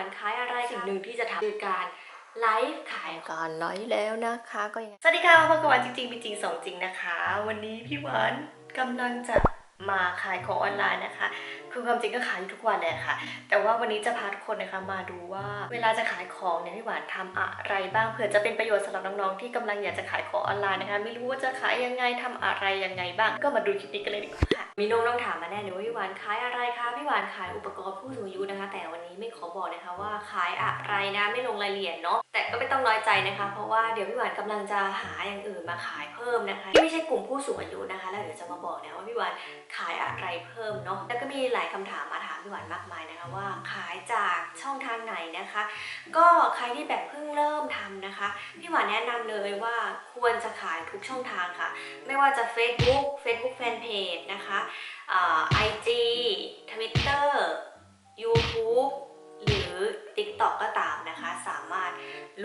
านขายอะไรสิ่งหนึ่งที่จะทำคือการไลฟ์ขายของการไลฟ์แล้วนะคะ ก็ยังสวัสดีค่ะพบกับหวานจริงๆมีจริงสองจริงนะคะ วันนี้พี่หวานกำลังจะ มาขายของออนไลน์นะคะ คือความจริงก็ขายอยู่ทุกวันแหละค่ะ แต่ว่าวันนี้จะพาทุกคนนะคะมาดูว่า เวลาจะขายของเนี่ยพี่หวานทำอะไรบ้างเผื่อจะเป็นประโยชน์สำหรับน้องๆที่กำลังอยากจะขายของออนไลน์นะคะ ไม่รู้ว่าจะขายยังไงทำอะไรยังไงบ้าง ก็มาดูคลิปนี้กันเลยดีกว่าค่ะ มีน้องต้องถามมาแน่เลยว่าพี่หวานขายอะไรคะพี่หวานขายอุปกรณ์ผู้สูงอายุนะคะ แต่วันนี้ไม่ขอบอกนะคะว่าขายอะไรนะไม่ลงรายละเอียดเนาะแต่ก็ไม่ต้องน้อยใจนะคะ เพราะว่าเดี๋ยวพี่หวานกำลังจะหาอย่างอื่นมาขายเพิ่มนะคะที่ไม่ใช่กลุ่มผู้สูงอายุนะคะ แล้วเดี๋ยวจะมาบอกนะว่าพี่หวานขายอะไรเพิ่มเนาะแล้วก็มีหลายคำถามมาถามพี่หวานมากมายนะคะว่าขายจากช่องทางไหนนะคะ ก็ใครที่แบบเพิ่งเริ่มทำนะคะพี่หวานแนะนำเลยว่าควรจะขายทุกช่องทางค่ะ ไม่ว่าจะ Facebook Facebook Fanpage นะคะไอจีทวิตเตอร์ YouTube หรือ TikTok ก็ตามนะคะ สามารถ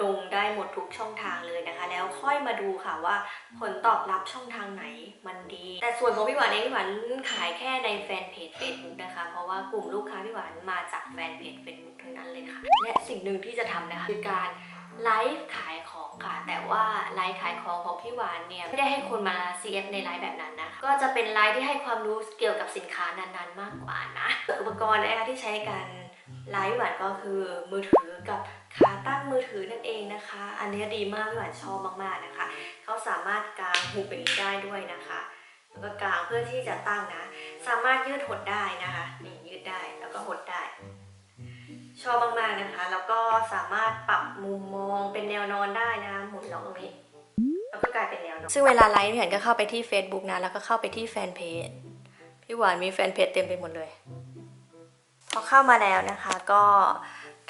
ลงได้หมดทุกช่องทางเลยนะคะ แล้วค่อยมาดูค่ะว่าผลตอบรับช่องทางไหนมันดี แต่ส่วนของพี่หวานเองพี่หวานขายแค่ในแฟนเพจ Facebook นะคะ เพราะว่ากลุ่มลูกค้าพี่หวานมาจากแฟนเพจ Facebook ทั้งนั้นเลยค่ะ และสิ่งหนึ่งที่จะทำนะคะคือการไลฟ์ขายของค่ะ แต่ว่าไลฟ์ขายของของพี่หวานเนี่ยไม่ได้ให้คนมา CF ในไลฟ์แบบนั้นนะก็จะเป็นไลฟ์ที่ให้ความรู้เกี่ยวกับสินค้านั้นๆ มากกว่านะอุปกรณ์นะคะที่ใช้การ ไลฟ์หวานก็คือมือถือกับขาตั้งมือถือนั่นเองนะคะ อันนี้ดีมากพี่หวานชอบมากๆนะคะ เขาสามารถกางหุบแบบนี้ได้ด้วยนะคะ แล้วก็กางเพื่อที่จะตั้งนะ สามารถยืดหดได้นะคะนี่ยืดได้แล้วก็หดได้ ชอบมากๆนะคะ แล้วก็สามารถปรับมุมมองเป็นแนวนอนได้นะหมุนลองตรงนี้แล้วก็กลายเป็นแนวนอนซึ่งเวลาไลฟ์พี่หวานก็เข้าไปที่ Facebook นะแล้วก็เข้าไปที่แฟนเพจพี่หวานมีแฟนเพจเต็มไปหมดเลย พอเข้ามาแล้วนะคะก็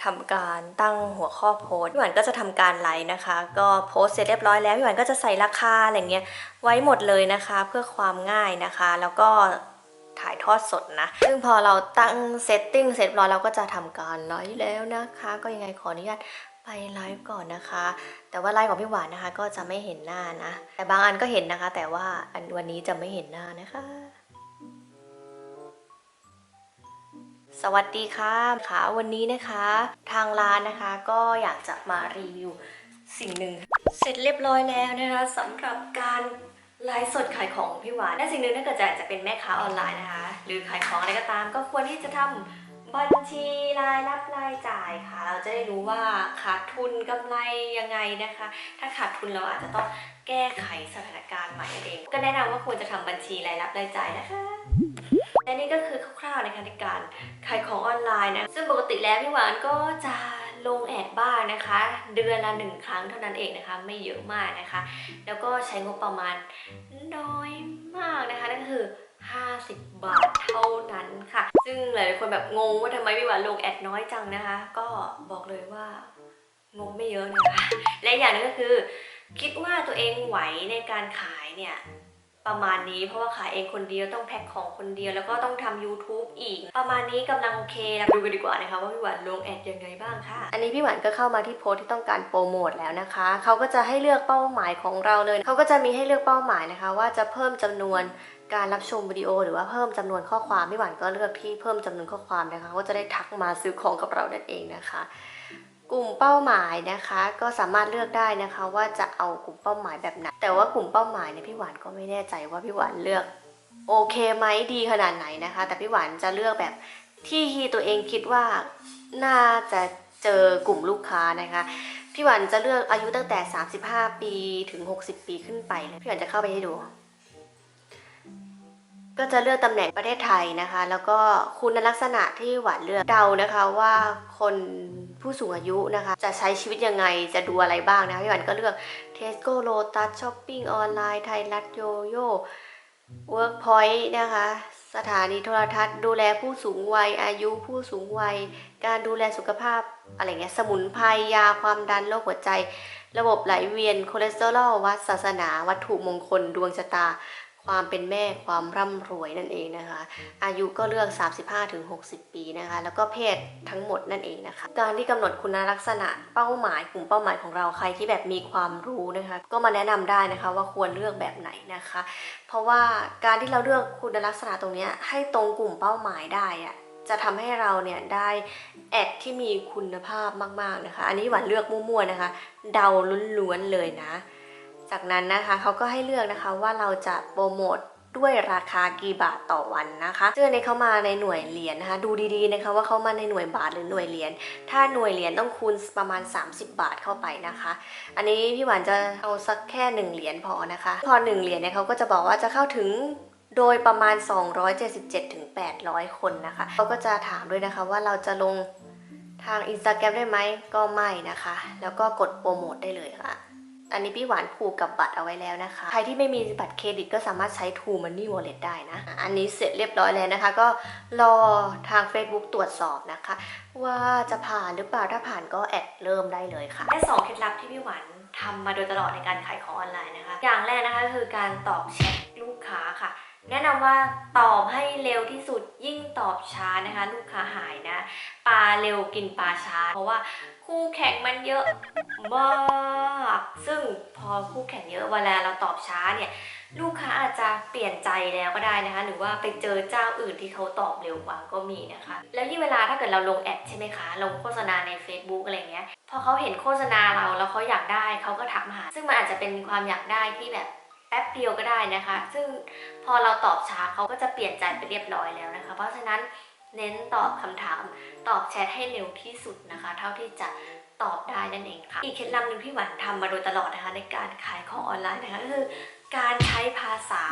ทำการตั้งหัวข้อโพสพี่หวานก็จะทำการไลฟ์นะคะ ก็โพสเสร็จเรียบร้อยแล้วพี่หวานก็จะใส่ราคาอะไรเงี้ยไว้หมดเลยนะคะ เพื่อความง่ายนะคะ แล้วก็ถ่ายทอดสดนะ ซึ่งพอเราตั้งเซตติ้งเสร็จเรียบร้อยเราก็จะทำการไลฟ์แล้วนะคะ ก็ยังไงขออนุญาตไปไลฟ์ก่อนนะคะ แต่ว่าไลฟ์ของพี่หวานนะคะ ก็จะไม่เห็นหน้านะ แต่บางอันก็เห็นนะคะ แต่ว่าอันวันนี้จะไม่เห็นหน้านะคะ สวัสดีค่ะค่ะวันนี้นะคะ ทางร้านนะคะก็อยากจะมารีวิวสิ่งหนึ่ง เสร็จเรียบร้อยแล้วนะคะสำหรับการไลฟ์สดขายของพี่หวานและสิ่งหนึ่งถ้าเกิดจะจะเป็นแม่ค้าออนไลน์นะคะ หรือขายของอะไรก็ตาม ก็ควรที่จะทำบัญชีรายรับรายจ่ายค่ะ เราจะได้รู้ว่าขาดทุนกำไรยังไงนะคะ ถ้าขาดทุนเราอาจจะต้องแก้ไขสถานการณ์ใหม่เอง ก็แนะนำว่าควรจะทำบัญชีรายรับรายจ่ายนะคะ และนี่ก็คือคร่าวๆในะคะในการขายของออนไลน์นะซึ่งปกติแล้วพี่หวานก็จะลงแอดบ้างนะคะ เดือนละหนึ่งครั้งเท่านั้นเองนะคะ ไม่เยอะมากนะคะ แล้วก็ใช้งบประมาณน้อยมากนะคะนั่นคือ 50 บาทเท่านั้นค่ะ ซึ่งหลายคนแบบงงว่าทำไมพี่หวานลงแอดน้อยจังนะคะ ก็บอกเลยว่างบไม่เยอะนะคะ และอย่างหนึงก็คือ คิดว่าตัวเองไหวในการขายเนี่ย ประมาณนี้เพราะว่าขายเองคนเดียวต้องแพ็คของคนเดียวแล้วก็ต้องทำ YouTube อีก ประมาณนี้กำลังโอเคแล้วดูกันดีกว่านะคะว่าพี่หวานลงแอดยังไงบ้างค่ะ อันนี้พี่หวานก็เข้ามาที่โพสที่ต้องการโปรโมทแล้วนะคะเขาก็จะให้เลือกเป้าหมายของเราเลยเขาก็จะมีให้เลือกเป้าหมายนะคะ ว่าจะเพิ่มจำนวนการรับชมวิดีโอหรือว่าเพิ่มจำนวนข้อความพี่หวานก็เลือกที่เพิ่มจำนวนข้อความนะคะ ก็จะได้ทักมาซื้อของกับเรานั่นเองนะคะ กลุ่มเป้าหมายนะคะ ก็สามารถเลือกได้นะคะว่าจะเอากลุ่มเป้าหมายแบบไหน แต่ว่ากลุ่มเป้าหมายเนี่ยพี่หวานก็ไม่แน่ใจว่าพี่หวานเลือกโอเคไหมดีขนาดไหนนะคะ แต่พี่หวานจะเลือกแบบที่ตัวเองคิดว่าน่าจะเจอกลุ่มลูกค้านะคะพี่หวานจะเลือกอายุตั้งแต่ 35 ปีถึง 60 ปีขึ้นไปเลยพี่หวานจะเข้าไปให้ดู ก็จะเลือกตำแหน่งประเทศไทยนะคะ แล้วก็คุณลักษณะที่หวานเลือกเดานะคะว่าคนผู้สูงอายุนะคะ จะใช้ชีวิตยังไงจะดูอะไรบ้างนะคะพี่หวานก็เลือก Tesco Lotus Shopping ออนไลน์ไทยรัฐโยโย่ Workpoint นะคะ สถานีโทรทัศน์ ดูแลผู้สูงวัย อายุผู้สูงวัย การดูแลสุขภาพอะไรเงี้ยสมุนไพรยาความดันโรคหัวใจ ระบบไหลเวียนคอเลสเตอรอลวัดศาสนา วัตถุมงคล ดวงชะตา ความเป็นแม่ความร่ำรวยนั่นเองนะคะ อายุก็เลือก 35-60 ปีนะคะ แล้วก็เพศทั้งหมดนั่นเองนะคะ การที่กำหนดคุณลักษณะเป้าหมายกลุ่มเป้าหมายของเราใครที่แบบมีความรู้นะคะ ก็มาแนะนำได้นะคะว่าควรเลือกแบบไหนนะคะ เพราะว่าการที่เราเลือกคุณลักษณะตรงนี้ให้ตรงกลุ่มเป้าหมายได้อะจะทำให้เราเนี่ยได้แอดที่มีคุณภาพมากๆนะคะ อันนี้หวานเลือกมั่วๆนะคะ เดาล้วนๆเลยนะ จากนั้นนะคะเขาก็ให้เลือกนะคะว่าเราจะโปรโมทด้วยราคากี่บาทต่อวันนะคะซึ่อันนี้เขามาในหน่วยเหรียญนะคะดูดีๆนะคะว่าเขามาในหน่วยบาทหรือหน่วยเหรียญถ้าหน่วยเหรียญต้องคูณประมาณ 30 บาทเข้าไปนะคะ อันนี้พี่หวานจะเอาสักแค่1เหรียญพอนะคะ พอ1เหรียญเนี่ยเขาก็จะบอกว่าจะเข้าถึงโดยประมาณ 277ถึง800 คนนะคะเขาก็จะถามด้วยนะคะว่าเราจะลงทาง Instagram ได้ไหมก็ไม่นะคะ แล้วก็กดโปรโมทได้เลยค่ะ อันนี้พี่หวานผูกกับบัตรเอาไว้แล้วนะคะ ใครที่ไม่มีบัตรเครดิตก็สามารถใช้ True Money Wallet ได้นะ อันนี้เสร็จเรียบร้อยแล้วนะคะ ก็รอทาง Facebook ตรวจสอบนะคะ ว่าจะผ่านหรือเปล่าถ้าผ่านก็แอดเริ่มได้เลยค่ะและสองเคล็ดลับที่พี่หวานทำมาโดยตลอดในการขายของออนไลน์นะคะ อย่างแรกนะคะคือการตอบแชทลูกค้าค่ะ แนะนำว่าตอบให้เร็วที่สุดยิ่งตอบช้านะคะ ลูกค้าหายนะปลาเร็วกินปลาช้า เพราะว่าคู่แข่งมันเยอะมากซึ่งพอคู่แข่งเยอะเวลาเราตอบช้าเนี่ยลูกค้าอาจจะเปลี่ยนใจแล้วก็ได้นะคะ หรือว่าไปเจอเจ้าอื่นที่เขาตอบเร็วกว่าก็มีนะคะ แล้วยิ่งเวลาถ้าเกิดเราลงแอดใช่ไหมคะ ลงโฆษณาใน Facebook อะไรเงี้ยพอเขาเห็นโฆษณาเราแล้วเขาอยากได้เขาก็ทักมาหาซึ่งมันอาจจะเป็นความอยากได้ที่แบบ แป๊บเดียวก็ได้นะคะ ซึ่งพอเราตอบช้าเขาก็จะเปลี่ยนใจไปเรียบร้อยแล้วนะคะ เพราะฉะนั้นเน้นตอบคำถาม ตอบแชทให้เร็วที่สุดนะคะ เท่าที่จะตอบได้นั่นเองค่ะ อีกเคล็ดลับหนึ่งที่หวานทำมาโดยตลอดนะคะ ในการขายของออนไลน์นะคะก็คือการใช้ภาษา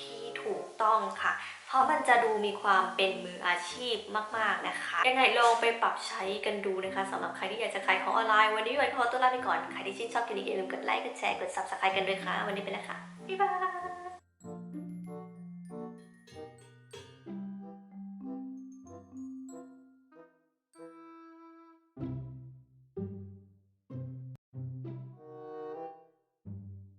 ที่ถูกต้องค่ะ เพราะมันจะดูมีความเป็นมืออาชีพมาก ๆ นะคะ ยังไงลองไปปรับใช้กันดูนะคะสำหรับใครที่อยากจะขายของออนไลน์ วันนี้วันขอตัวลาไปก่อน ใครที่ชื่นชอบคลิปนี้อย่าลืมกดไลค์ กดแชร์ กด subscribe กันด้วยค่ะ วันนี้ไปแล้วค่ะ บ๊า